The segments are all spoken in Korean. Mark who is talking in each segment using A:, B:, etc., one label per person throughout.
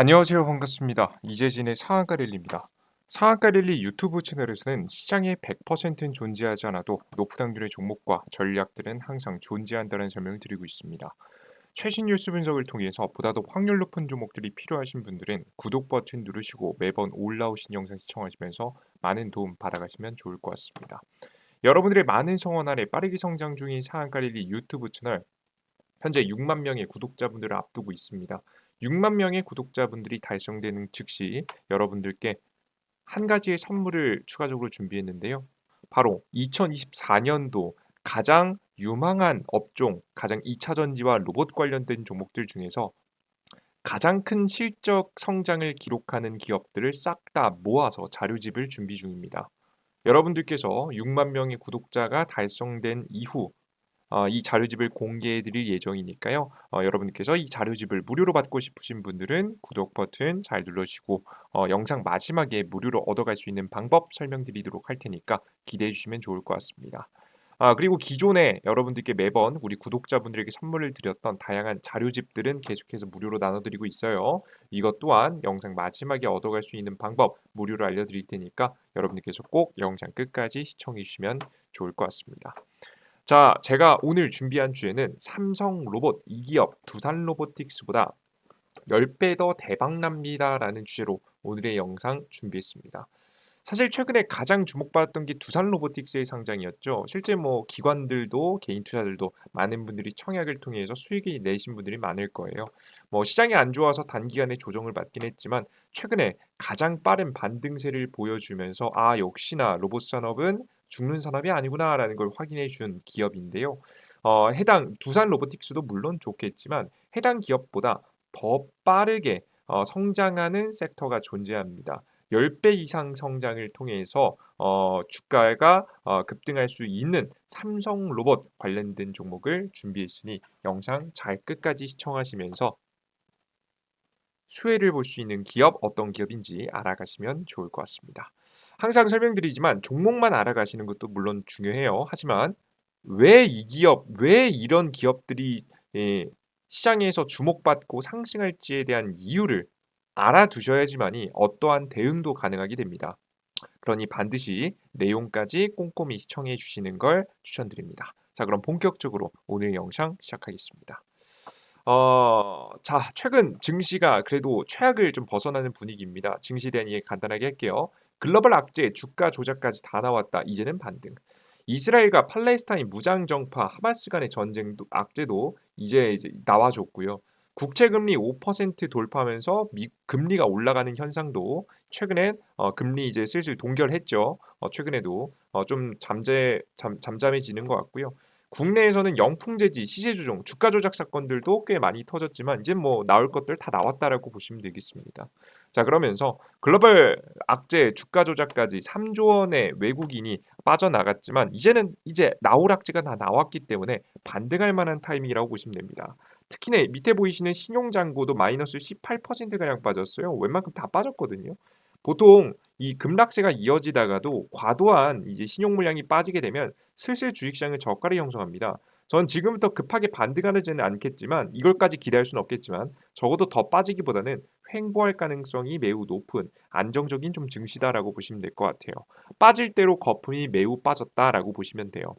A: 안녕하세요. 반갑습니다. 이재진의. 상한가 랠리 유튜브 채널에서는 시장에 100%는 존재하지 않아도 확률의 종목과 전략들은 항상 존재한다는 설명을 드리고 있습니다. 최신 뉴스 분석을 통해서 보다 더 확률 높은 종목들이 필요하신 분들은 구독 버튼 누르시고 매번 올라오신 영상 시청하시면서 많은 도움 받아가시면 좋을 것 같습니다. 여러분들의 많은 성원 아래 빠르게 성장 중인 랠리 유튜브 채널 현재 6만 명의 구독자분들을 앞두고 있습니다. 6만 명의 구독자분들이 달성되는 즉시 여러분들께 한 가지의 선물을 추가적으로 준비했는데요. 바로 2024년도 가장 유망한 업종, 가장 2차 전지와 로봇 관련된 종목들 중에서 가장 큰 실적 성장을 기록하는 기업들을 싹 다 모아서 자료집을 준비 중입니다. 여러분들께서 6만 명의 구독자가 달성된 이후 어, 이 자료집을 공개해 드릴 예정이니까요. 어, 여러분께서 이 자료집을 무료로 받고 싶으신 분들은 구독 버튼 잘 눌러주시고 어, 영상 마지막에 무료로 얻어갈 수 있는 방법 설명드리도록 할 테니까 기대해 주시면 좋을 것 같습니다. 아, 그리고 기존에 여러분들께 매번 우리 구독자분들에게 선물을 드렸던 다양한 자료집들은 계속해서 무료로 나눠드리고 있어요. 이것 또한 영상 마지막에 얻어갈 수 있는 방법 무료로 알려드릴 테니까 여러분들께서 꼭 영상 끝까지 시청해 주시면 좋을 것 같습니다. 자, 제가 오늘 준비한 주제는 삼성 로봇 이 기업 두산 로보틱스보다 10배 더 대박납니다라는 주제로 오늘의 영상 준비했습니다. 사실 최근에 가장 주목받았던 게 두산 로보틱스의 상장이었죠. 실제 뭐 기관들도 개인 투자들도 많은 분들이 청약을 통해서 수익이 내신 분들이 많을 거예요. 뭐 시장이 안 좋아서 단기간에 조정을 받긴 했지만 최근에 가장 빠른 반등세를 보여주면서 아 역시나 로봇 산업은 죽는 산업이 아니구나라는 걸 확인해 준 기업인데요. 어, 해당 두산 로보틱스도 물론 좋겠지만 해당 기업보다 더 빠르게 어, 성장하는 섹터가 존재합니다. 10배 이상 성장을 통해서 어, 주가가 어, 급등할 수 있는 삼성 로봇 관련된 종목을 준비했으니 영상 잘 끝까지 시청하시면서 수혜를 볼 수 있는 기업 어떤 기업인지 알아가시면 좋을 것 같습니다. 항상 설명드리지만 종목만 알아가시는 것도 물론 중요해요. 하지만 왜 이 기업, 왜 이런 기업들이 예, 시장에서 주목받고 상승할지에 대한 이유를 알아두셔야지만이 어떠한 대응도 가능하게 됩니다. 그러니 반드시 내용까지 꼼꼼히 시청해 주시는 걸 추천드립니다. 자, 그럼 본격적으로 오늘 영상 시작하겠습니다. 어, 자, 최근 증시가 그래도 최악을 좀 벗어나는 분위기입니다. 증시에 대한 이해 간단하게 할게요. 글로벌 악재, 주가 조작까지 다 나왔다. 이제는 반등. 이스라엘과 팔레스타인 무장 정파 하마스 간의 전쟁도 악재도 이제 이제 나와줬고요. 국채 금리 5% 돌파하면서 미, 금리가 올라가는 현상도 최근에 어, 금리 이제 슬슬 동결했죠. 어, 최근에도 어, 좀 잠재 잠, 잠잠해지는 것 같고요. 국내에서는 영풍재지, 시세 조정, 주가 조작 사건들도 꽤 많이 터졌지만 이제 뭐 나올 것들 다 나왔다라고 보시면 되겠습니다. 자 그러면서 글로벌 악재, 주가 조작까지 3조 원의 외국인이 빠져나갔지만 이제는 이제 나올 악재가 다 나왔기 때문에 반등할 만한 타이밍이라고 보시면 됩니다. 특히나 밑에 보이시는 신용잔고도 마이너스 18%가량 빠졌어요. 웬만큼 다 빠졌거든요. 보통 이 급락세가 이어지다가도 과도한 이제 신용 물량이 빠지게 되면 슬슬 주식시장은 저가를 형성합니다. 전 지금부터 급하게 반등하지는 않겠지만 이걸까지 기대할 수는 없겠지만 적어도 더 빠지기보다는 횡보할 가능성이 매우 높은 안정적인 좀 증시다라고 보시면 될 것 같아요. 빠질 대로 거품이 매우 빠졌다라고 보시면 돼요.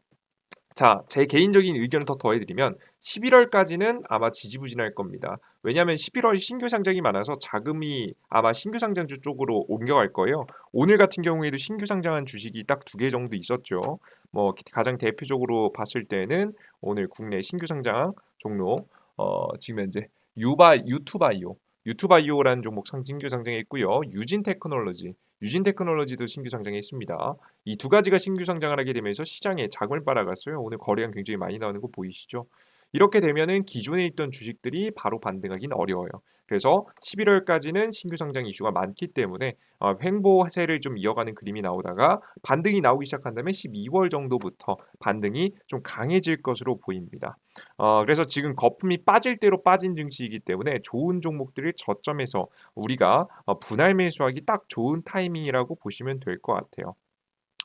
A: 자, 제 개인적인 의견을 더 더해드리면 11월까지는 아마 지지부진할 겁니다. 왜냐하면 11월 신규 상장이 많아서 자금이 아마 신규 상장주 쪽으로 옮겨갈 거예요. 오늘 같은 경우에도 신규 상장한 주식이 딱 두 개 정도 있었죠. 뭐 가장 대표적으로 봤을 때는 오늘 국내 신규 상장 종목 어, 지금 현재 유바 유투바이오 유투바이오라는 종목 상징규 상장했고요. 유진 테크놀로지 유진 테크놀로지도 신규 상장했습니다. 이 두 가지가 신규 상장을 하게 되면서 시장에 자금을 빨아갔어요. 오늘 거래량 굉장히 많이 나오는 거 보이시죠? 이렇게 되면은 기존에 있던 주식들이 바로 반등하기는 어려워요. 그래서 11월까지는 신규 상장 이슈가 많기 때문에 어, 횡보세를 좀 이어가는 그림이 나오다가 반등이 나오기 시작한다면 12월 정도부터 반등이 좀 강해질 것으로 보입니다. 어, 그래서 지금 거품이 빠질 대로 빠진 증시이기 때문에 좋은 종목들을 저점에서 우리가 어, 분할 매수하기 딱 좋은 타이밍이라고 보시면 될 것 같아요.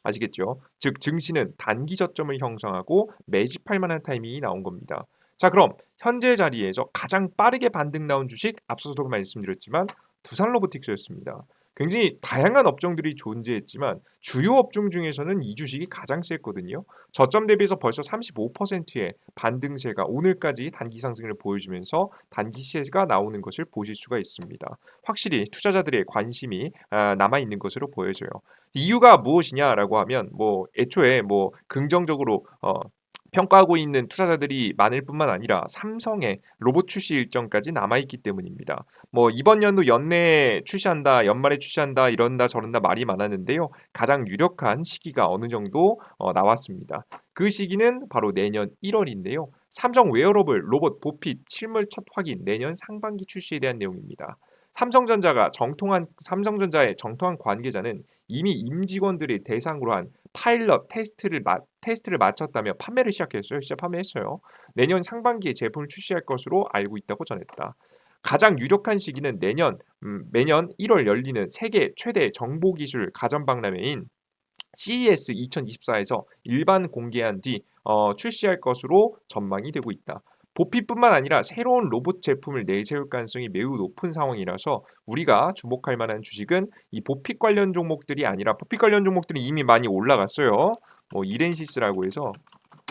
A: 아시겠죠? 즉 증시는 단기 저점을 형성하고 매집할 만한 타이밍이 나온 겁니다. 자, 그럼 현재 자리에서 가장 빠르게 반등 나온 주식 앞서서도 말씀드렸지만 두산 로보틱스였습니다. 굉장히 다양한 업종들이 존재했지만 주요 업종 중에서는 이 주식이 가장 셌거든요. 저점 대비해서 벌써 35%의 반등세가 오늘까지 단기 상승을 보여주면서 단기 시세가 나오는 것을 보실 수가 있습니다. 확실히 투자자들의 관심이 아, 남아 있는 것으로 보여져요. 이유가 무엇이냐라고 하면 뭐 애초에 뭐 긍정적으로 어, 평가하고 있는 투자자들이 많을 뿐만 아니라 삼성의 로봇 출시 일정까지 남아 있기 때문입니다. 뭐 이번 연도 연내에 출시한다, 연말에 출시한다, 이런다 저런다 말이 많았는데요. 가장 유력한 시기가 어느 정도 어, 나왔습니다. 그 시기는 바로 내년 1월인데요. 삼성 웨어러블 로봇 보핏 실물 첫 확인 내년 상반기 출시에 대한 내용입니다. 삼성전자가 정통한 삼성전자의 정통한 관계자는 이미 임직원들이 대상으로 한 파일럿 테스트를 마, 테스트를 마쳤다며 판매를 시작했어요. 진짜 판매했어요. 내년 상반기에 제품을 출시할 것으로 알고 있다고 전했다. 가장 유력한 시기는 내년 음, 매년 1월 열리는 세계 최대 정보기술 가전박람회인 CES 2024에서 일반 공개한 뒤 어, 출시할 것으로 전망이 되고 있다. 보피뿐만 아니라 새로운 로봇 제품을 내세울 가능성이 매우 높은 상황이라서 우리가 주목할 만한 주식은 이 보핏 관련 종목들이 아니라 보핏 관련 종목들이 이미 많이 올라갔어요. 뭐 이렌시스라고 해서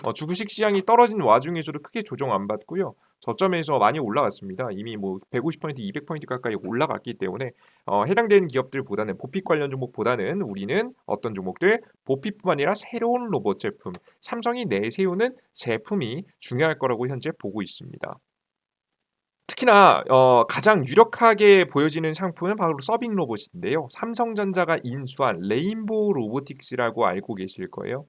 A: 어, 주식 시장이 떨어진 와중에서도 크게 조정 안 받고요. 저점에서 많이 올라갔습니다. 이미 뭐 150포인트, 200포인트 가까이 올라갔기 때문에 어, 해당되는 기업들보다는 보핏 관련 종목보다는 우리는 어떤 종목들 보핏뿐만 아니라 새로운 로봇 제품, 삼성이 내세우는 제품이 중요할 거라고 현재 보고 있습니다. 특히나 어, 가장 유력하게 보여지는 상품은 바로 서빙 로봇인데요. 삼성전자가 인수한 레인보우 로보틱스라고 알고 계실 거예요.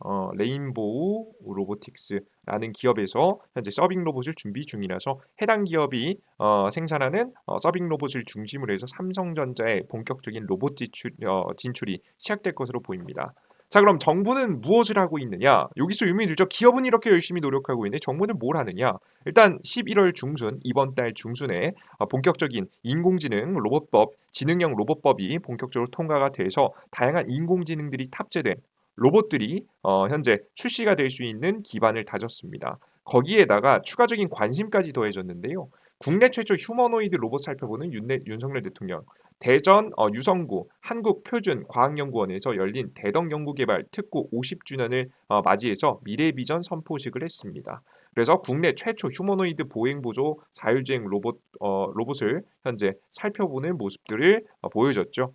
A: 어, 레인보우 로보틱스라는 기업에서 현재 서빙 로봇을 준비 중이라서 해당 기업이 어, 생산하는 어, 서빙 로봇을 중심으로 해서 삼성전자의 본격적인 로봇 지출, 어, 진출이 시작될 것으로 보입니다. 자 그럼 정부는 무엇을 하고 있느냐? 여기서 들죠. 기업은 이렇게 열심히 노력하고 있는데 정부는 뭘 하느냐? 일단 11월 중순 이번 달 중순에 어, 본격적인 인공지능 로봇법 지능형 로봇법이 본격적으로 통과가 돼서 다양한 인공지능들이 탑재된 로봇들이 어, 현재 출시가 될 수 있는 기반을 다졌습니다. 거기에다가 추가적인 관심까지 더해졌는데요. 국내 최초 휴머노이드 로봇 살펴보는 윤내, 윤석열 대통령 대전 어, 유성구 한국표준과학연구원에서 열린 대덕 연구개발 특구 50주년을 어, 맞이해서 미래비전 선포식을 했습니다. 그래서 국내 최초 휴머노이드 보행보조 자율주행 로봇 어, 로봇을 현재 살펴보는 모습들을 어, 보여줬죠.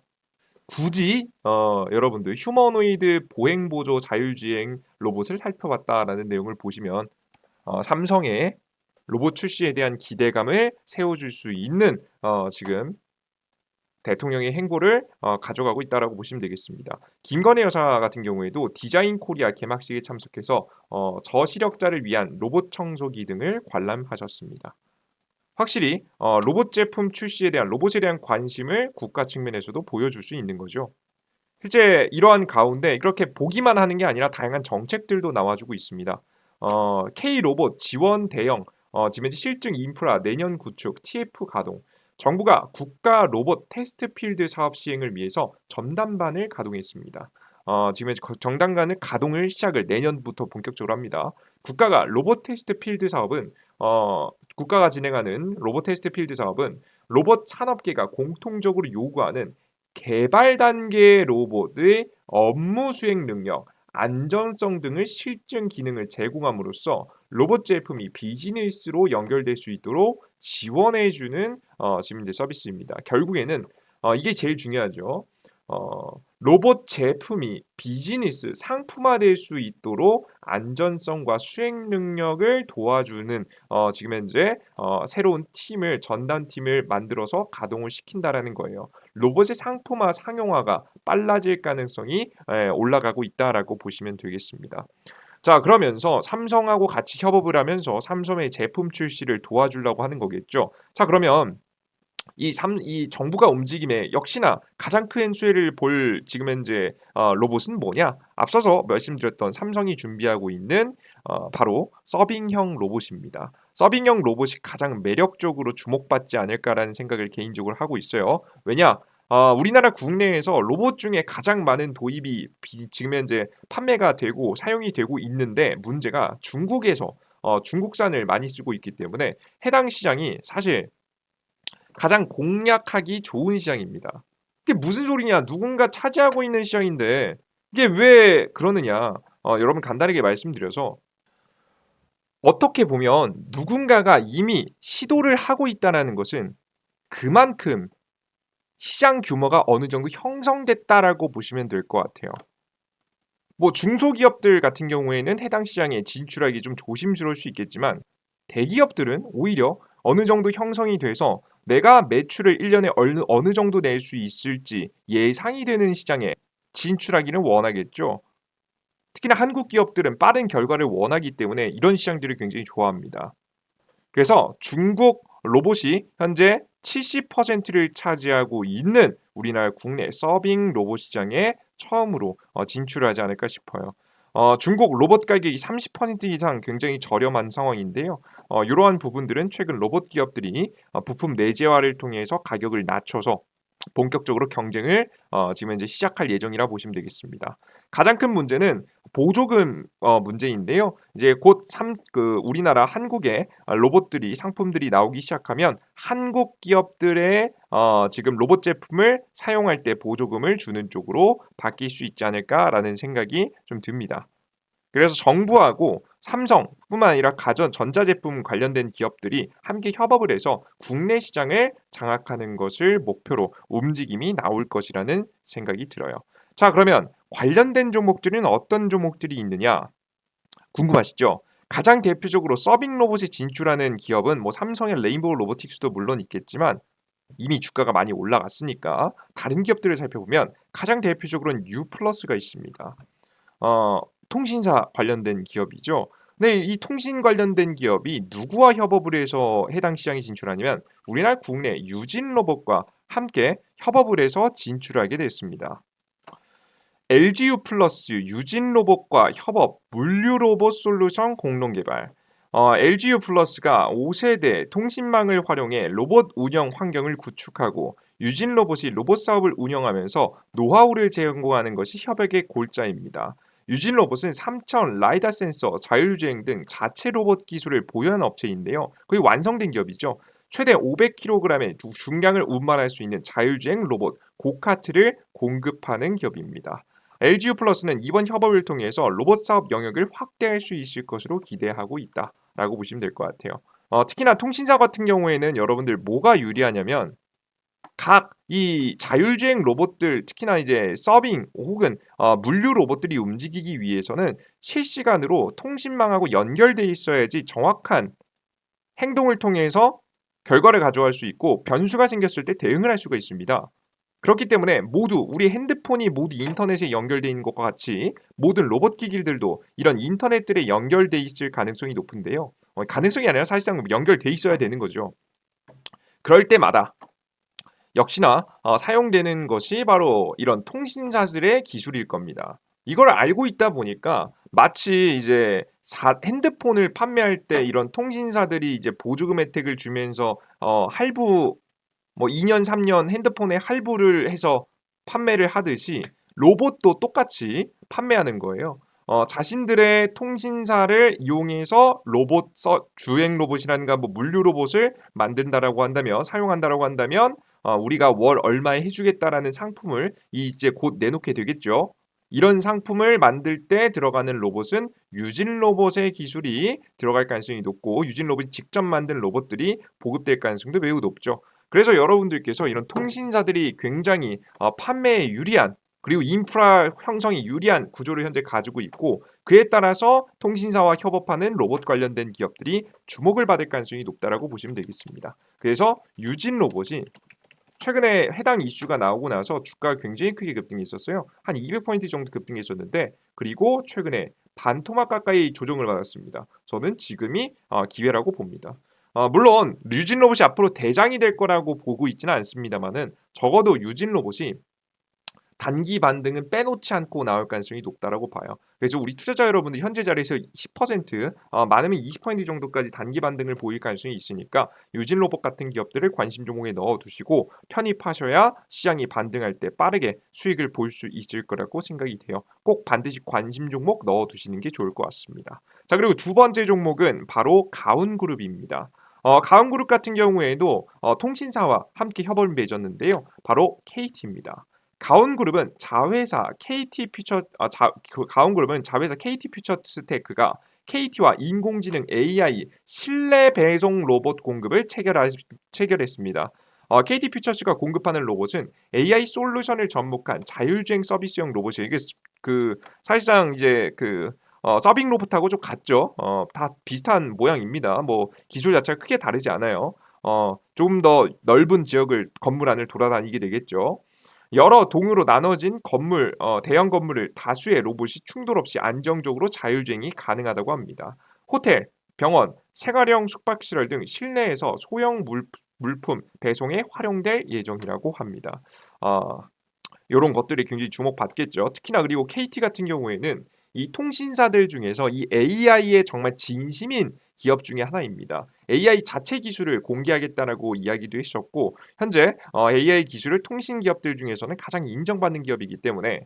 A: 굳이 어, 여러분들 휴머노이드 보행 보조 자율주행 로봇을 살펴봤다라는 내용을 보시면 어, 삼성의 로봇 출시에 대한 기대감을 세워줄 수 있는 어, 지금 대통령의 행보를 어, 가져가고 있다라고 보시면 되겠습니다. 김건희 여사 같은 경우에도 디자인 코리아 개막식에 참석해서 어, 저시력자를 위한 로봇 청소기 등을 관람하셨습니다. 확실히 어, 로봇 제품 출시에 대한 로봇에 대한 관심을 국가 측면에서도 보여줄 수 있는 거죠. 실제 이러한 가운데 이렇게 보기만 하는 게 아니라 다양한 정책들도 나와주고 있습니다. 어, K 로봇 지원 대형 어, 현재 실증 인프라 내년 구축 TF 가동 정부가 국가 로봇 테스트 필드 사업 시행을 위해서 전담반을 가동했습니다. 어, 지금 정당간을 가동을 시작을 내년부터 본격적으로 합니다. 국가가 로봇 테스트 필드 사업은 어, 국가가 진행하는 로봇 테스트 필드 사업은 로봇 산업계가 공통적으로 요구하는 개발 단계 로봇의 업무 수행 능력, 안전성 등을 실증 기능을 제공함으로써 로봇 제품이 비즈니스로 연결될 수 있도록 지원해주는 어, 지금 이제 서비스입니다. 결국에는 어, 이게 제일 중요하죠. 어, 로봇 제품이 비즈니스 상품화될 수 있도록 안전성과 수행 능력을 도와주는 어, 지금 현재 어, 새로운 팀을 전담 팀을 만들어서 가동을 시킨다라는 거예요. 로봇의 상품화 상용화가 빨라질 가능성이 에, 올라가고 있다라고 보시면 되겠습니다. 자 그러면서 삼성하고 같이 협업을 하면서 삼성의 제품 출시를 도와주려고 하는 거겠죠. 자 그러면 이, 삼, 이 정부가 움직임에 역시나 가장 큰 수혜를 볼 지금 현재 어, 로봇은 뭐냐? 앞서서 말씀드렸던 삼성이 준비하고 있는 어, 바로 서빙형 로봇입니다. 서빙형 로봇이 가장 매력적으로 주목받지 않을까라는 생각을 개인적으로 하고 있어요. 왜냐? 어, 우리나라 국내에서 로봇 중에 가장 많은 도입이 비, 지금 현재 판매가 되고 사용이 되고 있는데 문제가 중국에서 어, 중국산을 많이 쓰고 있기 때문에 해당 시장이 사실 가장 공략하기 좋은 시장입니다. 이게 무슨 소리냐? 누군가 차지하고 있는 시장인데 이게 왜 그러느냐? 어, 여러분 간단하게 말씀드려서 어떻게 보면 누군가가 이미 시도를 하고 있다라는 것은 그만큼 시장 규모가 어느 정도 형성됐다라고 보시면 될 것 같아요. 뭐 중소기업들 같은 경우에는 해당 시장에 진출하기 좀 조심스러울 수 있겠지만 대기업들은 오히려 어느 정도 형성이 돼서 내가 매출을 1년에 어느, 어느 정도 낼 수 있을지 예상이 되는 시장에 진출하기는 원하겠죠. 특히나 한국 기업들은 빠른 결과를 원하기 때문에 이런 시장들을 굉장히 좋아합니다. 그래서 중국 로봇이 현재 70%를 차지하고 있는 우리나라 국내 서빙 로봇 시장에 처음으로 어, 진출하지 않을까 싶어요. 어, 중국 로봇 가격이 30% 이상 굉장히 저렴한 상황인데요. 어, 이러한 부분들은 최근 로봇 기업들이 어, 부품 내재화를 통해서 가격을 낮춰서 본격적으로 경쟁을 어, 지금 현재 시작할 예정이라 보시면 되겠습니다. 가장 큰 문제는 보조금 어, 문제인데요. 이제 곧 삼, 그 우리나라 한국의 로봇들이 상품들이 나오기 시작하면 한국 기업들의 어, 지금 로봇 제품을 사용할 때 보조금을 주는 쪽으로 바뀔 수 있지 않을까라는 생각이 좀 듭니다. 그래서 정부하고 삼성뿐만 아니라 가전 전자제품 관련된 기업들이 함께 협업을 해서 국내 시장을 장악하는 것을 목표로 움직임이 나올 것이라는 생각이 들어요. 자, 그러면 관련된 종목들은 어떤 종목들이 있느냐? 궁금하시죠? 가장 대표적으로 서빙 로봇에 진출하는 기업은 뭐 삼성의 레인보우 로보틱스도 물론 있겠지만 이미 주가가 많이 올라갔으니까 다른 기업들을 살펴보면 가장 대표적으로는 U 플러스가 있습니다. 어, 통신사 관련된 기업이죠. 네, 이 통신 관련된 기업이 누구와 협업을 해서 해당 시장에 진출하냐면 우리나라 국내 유진 로봇과 함께 협업을 해서 진출하게 됐습니다. LGU 플러스 유진 로봇과 협업 물류 로봇 솔루션 공동 개발. 어, LGU 플러스가 5세대 통신망을 활용해 로봇 운영 환경을 구축하고 유진 로봇이 로봇 사업을 운영하면서 노하우를 제공하는 것이 협약의 골자입니다. 유진 로봇은 3천 라이다 센서, 자율주행 등 자체 로봇 기술을 보유한 업체인데요. 거의 완성된 기업이죠. 최대 500kg의 중량을 운반할 수 있는 자율주행 로봇 고카트를 공급하는 기업입니다. LGU 플러스는 이번 협업을 통해서 로봇 사업 영역을 확대할 수 있을 것으로 기대하고 있다라고 보시면 될 것 같아요. 어, 특히나 통신사 같은 경우에는 여러분들 뭐가 유리하냐면 각 이 자율주행 로봇들 특히나 이제 서빙 혹은 어, 물류 로봇들이 움직이기 위해서는 실시간으로 통신망하고 연결돼 있어야지 정확한 행동을 통해서 결과를 가져갈 수 있고 변수가 생겼을 때 대응을 할 수가 있습니다. 그렇기 때문에 모두 우리 핸드폰이 모두 인터넷에 연결되어 있는 것과 같이 모든 로봇 기기들도 이런 인터넷들에 연결돼 있을 가능성이 높은데요. 어, 가능성이 아니라 사실상 연결돼 있어야 되는 거죠. 그럴 때마다 역시나 어, 사용되는 것이 바로 이런 통신사들의 기술일 겁니다. 이걸 알고 있다 보니까 마치 이제 사, 핸드폰을 판매할 때 이런 통신사들이 이제 보조금 혜택을 주면서 어, 할부 뭐 2년 3년 핸드폰에 할부를 해서 판매를 하듯이 로봇도 똑같이 판매하는 거예요. 어, 자신들의 통신사를 이용해서 로봇 서, 주행 로봇이라든가 뭐 물류 로봇을 만든다라고 한다면 사용한다라고 한다면 어, 우리가 월 얼마에 해주겠다라는 상품을 이제 곧 내놓게 되겠죠. 이런 상품을 만들 때 들어가는 로봇은 유진 로봇의 기술이 들어갈 가능성이 높고 유진 로봇이 직접 만든 로봇들이 보급될 가능성도 매우 높죠. 그래서 여러분들께서 이런 통신사들이 굉장히 어, 판매에 유리한 그리고 인프라 형성이 유리한 구조를 현재 가지고 있고 그에 따라서 통신사와 협업하는 로봇 관련된 기업들이 주목을 받을 가능성이 높다라고 보시면 되겠습니다. 그래서 유진 로봇이 최근에 해당 이슈가 나오고 나서 주가가 굉장히 크게 급등했었어요. 한 200포인트 정도 급등했었는데 그리고 최근에 반토막 가까이 조정을 받았습니다. 저는 지금이 어, 기회라고 봅니다. 어, 물론 유진 로봇이 앞으로 대장이 될 거라고 보고 있지는 않습니다만은 적어도 유진 로봇이 단기 반등은 빼놓지 않고 나올 가능성이 높다라고 봐요. 그래서 우리 투자자 여러분들 현재 자리에서 10% 어, 많으면 20% 정도까지 단기 반등을 보일 가능성이 있으니까 유진 로봇 같은 기업들을 관심 종목에 넣어 두시고 편입하셔야 시장이 반등할 때 빠르게 수익을 볼 수 있을 거라고 생각이 돼요. 꼭 반드시 관심 종목 넣어 두시는 게 좋을 것 같습니다. 자 그리고 두 번째 종목은 바로 가운 그룹입니다. 어, 가운그룹 같은 경우에도 어, 통신사와 함께 협업을 맺었는데요. 바로 KT입니다. 가온그룹은 자회사 KT 퓨처 아, 자, 그 가온그룹은 자회사 KT 퓨처스테크가 KT와 인공지능 AI 실내 배송 로봇 공급을 체결하, 체결했습니다. 어, KT 퓨처스가 공급하는 로봇은 AI 솔루션을 접목한 자율주행 서비스형 로봇이에요. 이게 그 사실상 이제 그 어, 서빙 로봇하고 좀 같죠. 어, 다 비슷한 모양입니다. 뭐 기술 자체가 크게 다르지 않아요. 어, 좀더 넓은 지역을 건물 안을 돌아다니게 되겠죠. 여러 동으로 나눠진 건물, 어, 대형 건물을 다수의 로봇이 충돌 없이 안정적으로 자율주행이 가능하다고 합니다. 호텔, 병원, 생활형 숙박시설 등 실내에서 소형 물, 물품 배송에 활용될 예정이라고 합니다. 아, 이런 것들이 굉장히 주목받겠죠. 특히나 그리고 KT 같은 경우에는 이 통신사들 중에서 이 AI에 정말 진심인 기업 중에 하나입니다. AI 자체 기술을 공개하겠다라고 이야기도 했었고 현재 어, AI 기술을 통신 기업들 중에서는 가장 인정받는 기업이기 때문에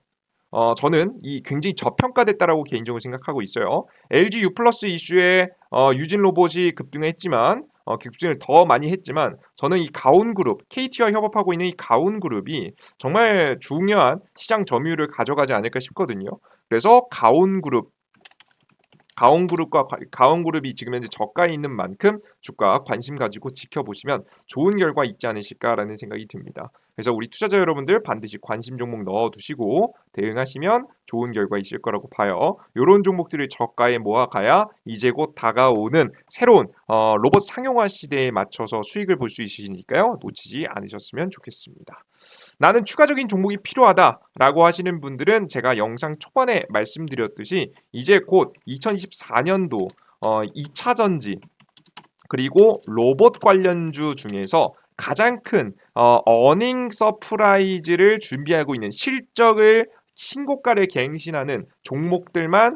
A: 어, 저는 이 굉장히 저평가됐다라고 개인적으로 생각하고 있어요. LG U 플러스 이슈에 어, 유진 로봇이 급등했지만 어, 급증을 더 많이 했지만 저는 이 가온 그룹 KT와 협업하고 있는 이 가온 그룹이 정말 중요한 시장 점유율을 가져가지 않을까 싶거든요. 그래서 가온 그룹 가온그룹과 가온그룹이 지금 현재 저가에 있는 만큼 주가 관심 가지고 지켜보시면 좋은 결과 있지 않으실까라는 생각이 듭니다. 그래서 우리 투자자 여러분들 반드시 관심 종목 넣어두시고 대응하시면 좋은 결과 있을 거라고 봐요. 이런 종목들을 저가에 모아가야 이제 곧 다가오는 새로운 어, 로봇 상용화 시대에 맞춰서 수익을 볼 수 있으시니까요. 놓치지 않으셨으면 좋겠습니다. 나는 추가적인 종목이 필요하다라고 하시는 분들은 제가 영상 초반에 말씀드렸듯이 이제 곧 2024년도 어, 2차 전지 그리고 로봇 관련주 중에서 가장 큰 어, 어닝 서프라이즈를 준비하고 있는 실적을 신고가를 갱신하는 종목들만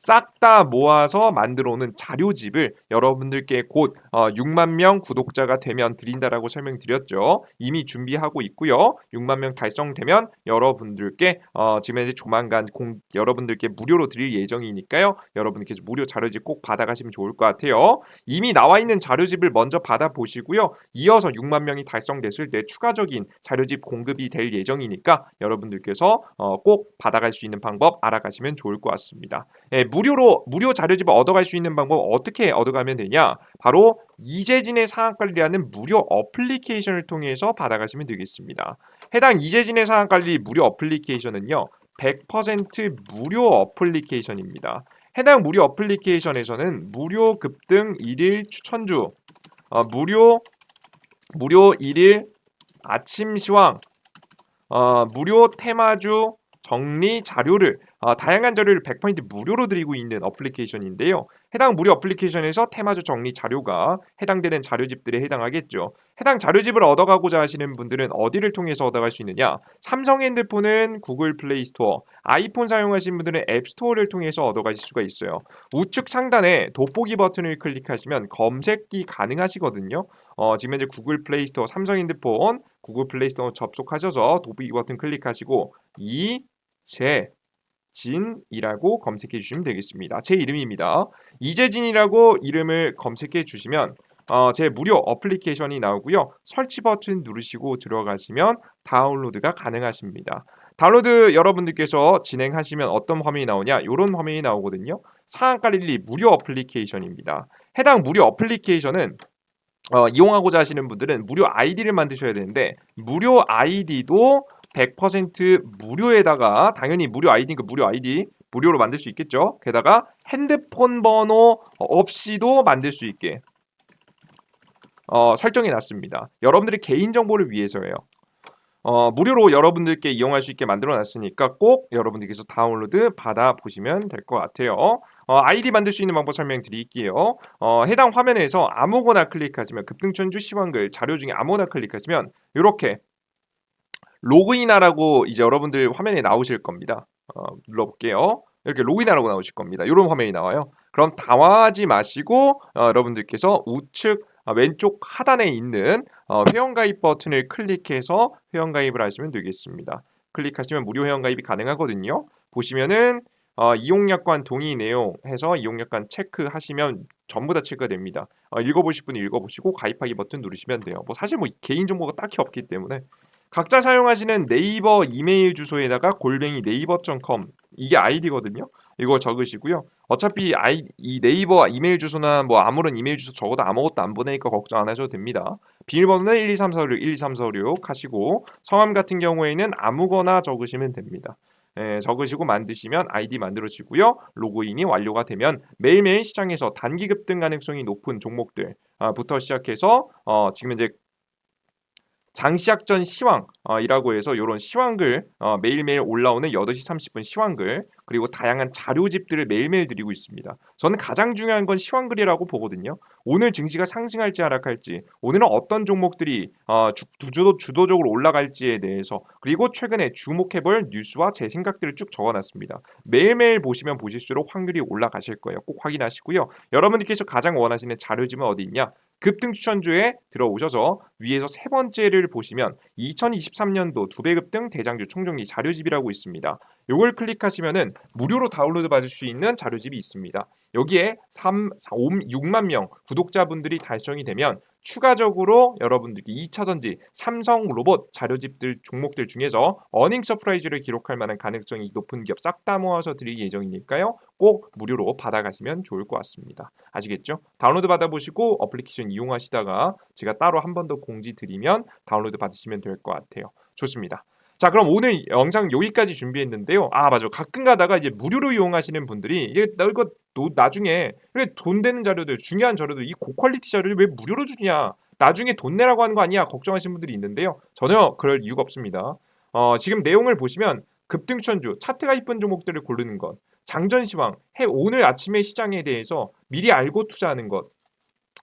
A: 싹 다 모아서 만들어 오는 자료집을 여러분들께 곧 어, 6만 명 구독자가 되면 드린다라고 설명드렸죠. 이미 준비하고 있고요. 6만 명 달성되면 여러분들께 어, 지금 현재 조만간 공, 여러분들께 무료로 드릴 예정이니까요. 여러분께서 무료 자료집 꼭 받아가시면 좋을 것 같아요. 이미 나와 있는 자료집을 먼저 받아보시고요. 이어서 6만 명이 달성됐을 때 추가적인 자료집 공급이 될 예정이니까 여러분들께서 어, 꼭 받아갈 수 있는 방법 알아가시면 좋을 것 같습니다. 예, 무료로 무료 자료집을 얻어갈 수 있는 방법 어떻게 얻어가면 되냐? 바로 이재진의 상한관리라는 무료 어플리케이션을 통해서 받아가시면 되겠습니다. 해당 이재진의 상한관리 무료 어플리케이션은요. 100% 무료 어플리케이션입니다. 해당 무료 어플리케이션에서는 무료 급등 1일 추천주, 어, 무료 무료 1일 아침 시황, 어, 무료 테마주 정리 자료를 어, 다양한 자료를 100% 무료로 드리고 있는 어플리케이션인데요. 해당 무료 어플리케이션에서 테마주 정리 자료가 해당되는 자료집들에 해당하겠죠. 해당 자료집을 얻어가고자 하시는 분들은 어디를 통해서 얻어갈 수 있느냐? 삼성 핸드폰은 구글 플레이 스토어, 아이폰 사용하시는 분들은 앱 스토어를 통해서 얻어가실 수가 있어요. 우측 상단에 돋보기 버튼을 클릭하시면 검색이 가능하시거든요. 어, 지금 현재 구글 플레이 스토어, 삼성 핸드폰, 구글 플레이 스토어 접속하셔서 돋보기 버튼 클릭하시고 이 제 진이라고 검색해 주시면 되겠습니다. 제 이름입니다. 이재진이라고 이름을 검색해 주시면 어, 제 무료 어플리케이션이 나오고요. 설치 버튼 누르시고 들어가시면 다운로드가 가능하십니다. 다운로드 여러분들께서 진행하시면 어떤 화면이 나오냐? 이런 화면이 나오거든요. 상한가릴리 무료 어플리케이션입니다. 해당 무료 어플리케이션은 어, 이용하고자 하시는 분들은 무료 아이디를 만드셔야 되는데 무료 아이디도 100% 무료에다가 당연히 무료 아이디니까 무료 아이디 무료로 만들 수 있겠죠. 게다가 핸드폰 번호 없이도 만들 수 있게 어, 설정해 놨습니다. 여러분들의 개인 정보를 위해서예요. 어, 무료로 여러분들께 이용할 수 있게 만들어 놨으니까 꼭 여러분들께서 다운로드 받아 보시면 될 것 같아요. 어, 아이디 만들 수 있는 방법 설명드릴게요. 어, 해당 화면에서 아무거나 클릭하시면 급등천주 시황글 자료 중에 아무거나 클릭하시면 이렇게 로그인하라고 이제 여러분들 화면에 나오실 겁니다. 어, 눌러볼게요. 이렇게 로그인하라고 나오실 겁니다. 이런 화면이 나와요. 그럼 당황하지 마시고 어, 여러분들께서 우측 어, 왼쪽 하단에 있는 어, 회원가입 버튼을 클릭해서 회원가입을 하시면 되겠습니다. 클릭하시면 무료 회원가입이 가능하거든요. 보시면은 어, 이용약관 동의 내용 해서 이용약관 체크하시면 전부 다 체크가 됩니다. 어, 읽어보실 분은 읽어보시고 가입하기 버튼 누르시면 돼요. 뭐 사실 뭐 개인 정보가 딱히 없기 때문에 각자 사용하시는 네이버 이메일 주소에다가 골뱅이 네이버.com 이게 아이디거든요. 이거 적으시고요. 어차피 아이, 이 네이버 이메일 주소나 뭐 아무런 이메일 주소 적어도 아무것도 안 보내니까 걱정 안 하셔도 됩니다. 비밀번호는 123456 123456 하시고 성함 같은 경우에는 아무거나 적으시면 됩니다. 예, 적으시고 만드시면 아이디 만들어지고요. 로그인이 완료가 되면 매일매일 시장에서 단기 급등 가능성이 높은 종목들부터 시작해서 어, 지금 이제 장시작 전 시황이라고 해서 이런 시황글 어, 매일매일 올라오는 8시 30분 시황글 그리고 다양한 자료집들을 매일매일 드리고 있습니다. 저는 가장 중요한 건 시황글이라고 보거든요. 오늘 증시가 상승할지 하락할지 오늘은 어떤 종목들이 어, 주, 주도, 주도적으로 올라갈지에 대해서 그리고 최근에 주목해볼 뉴스와 제 생각들을 쭉 적어놨습니다. 매일매일 보시면 보실수록 확률이 올라가실 거예요. 꼭 확인하시고요. 여러분들께서 가장 원하시는 자료집은 어디 있냐? 급등 추천주에 들어오셔서 위에서 세 번째를 보시면 2023년도 두배 급 등 대장주 총정리 자료집이라고 있습니다. 이걸 클릭하시면은 무료로 다운로드 받을 수 있는 자료집이 있습니다. 여기에 3, 4, 5, 6만 명 구독자분들이 달성이 되면 추가적으로 여러분들께 2차 전지 삼성 로봇 자료집들 종목들 중에서 어닝 서프라이즈를 기록할 만한 가능성이 높은 기업 싹 다 모아서 드릴 예정이니까요. 꼭 무료로 받아가시면 좋을 것 같습니다. 아시겠죠? 다운로드 받아보시고 어플리케이션 이용하시다가 제가 따로 한 번 더 공지 드리면 다운로드 받으시면 될 것 같아요. 좋습니다. 자 그럼 오늘 영상 여기까지 준비했는데요. 아 맞아 가끔 가다가 이제 무료로 이용하시는 분들이 이게 나 이거 또 나중에 이게 돈 되는 자료들 중요한 자료들 이 고퀄리티 자료를 왜 무료로 주냐 나중에 돈 내라고 하는 거 아니야 걱정하시는 분들이 있는데요. 전혀 그럴 이유가 없습니다. 어, 지금 내용을 보시면 급등천주 차트가 이쁜 종목들을 고르는 것 장전시황 해 오늘 아침의 시장에 대해서 미리 알고 투자하는 것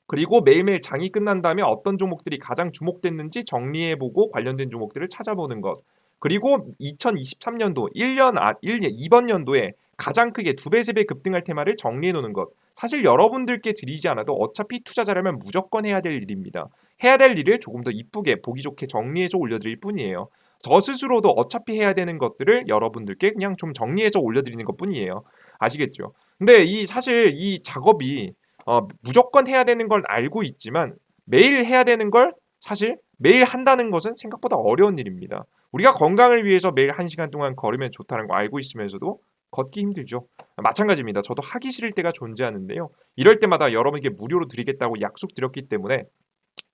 A: 그리고 매일매일 장이 끝난 다음에 어떤 종목들이 가장 주목됐는지 정리해보고 관련된 종목들을 찾아보는 것 그리고 2023년도 1년 아 1, 2번 연도에 가장 크게 두 배, 세 배 급등할 테마를 정리해 놓는 것. 사실 여러분들께 드리지 않아도 어차피 투자자라면 무조건 해야 될 일입니다. 해야 될 일을 조금 더 이쁘게 보기 좋게 정리해서 올려드릴 뿐이에요. 저 스스로도 어차피 해야 되는 것들을 여러분들께 그냥 좀 정리해서 올려드리는 것 뿐이에요. 아시겠죠? 근데 이 사실 이 작업이 어, 무조건 해야 되는 걸 알고 있지만 매일 해야 되는 걸 사실 매일 한다는 것은 생각보다 어려운 일입니다. 우리가 건강을 위해서 매일 1시간 동안 걸으면 좋다는 거 알고 있으면서도 걷기 힘들죠. 마찬가지입니다. 저도 하기 싫을 때가 존재하는데요. 이럴 때마다 여러분에게 무료로 드리겠다고 약속드렸기 때문에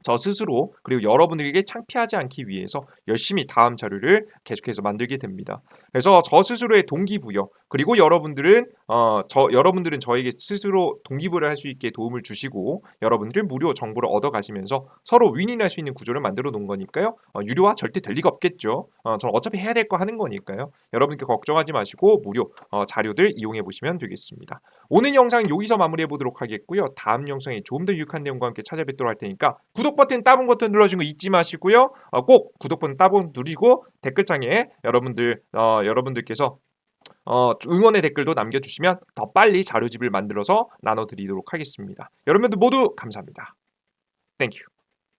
A: 저 스스로 그리고 여러분들에게 창피하지 않기 위해서 열심히 다음 자료를 계속해서 만들게 됩니다. 그래서 저 스스로의 동기부여 그리고 여러분들은 어, 저 여러분들은 저에게 스스로 동기부여를 할 수 있게 도움을 주시고 여러분들은 무료 정보를 얻어 가시면서 서로 윈윈할 수 있는 구조를 만들어 놓은 거니까요. 어, 유료화 절대 될 리가 없겠죠. 어, 저는 어차피 해야 될 거 하는 거니까요. 여러분께 걱정하지 마시고 무료 어, 자료들 이용해 보시면 되겠습니다. 오늘 영상 여기서 마무리해 보도록 하겠고요. 다음 영상에 조금 더 유익한 내용과 함께 찾아뵙도록 할 테니까 구독 버튼 따봉 버튼 눌러주는 거 잊지 마시고요. 어, 꼭 구독 버튼 따봉 누르고 댓글창에 여러분들 어, 여러분들께서 어, 응원의 댓글도 남겨주시면 더 빨리 자료집을 만들어서 나눠드리도록 하겠습니다. 여러분들 모두 감사합니다. 땡큐.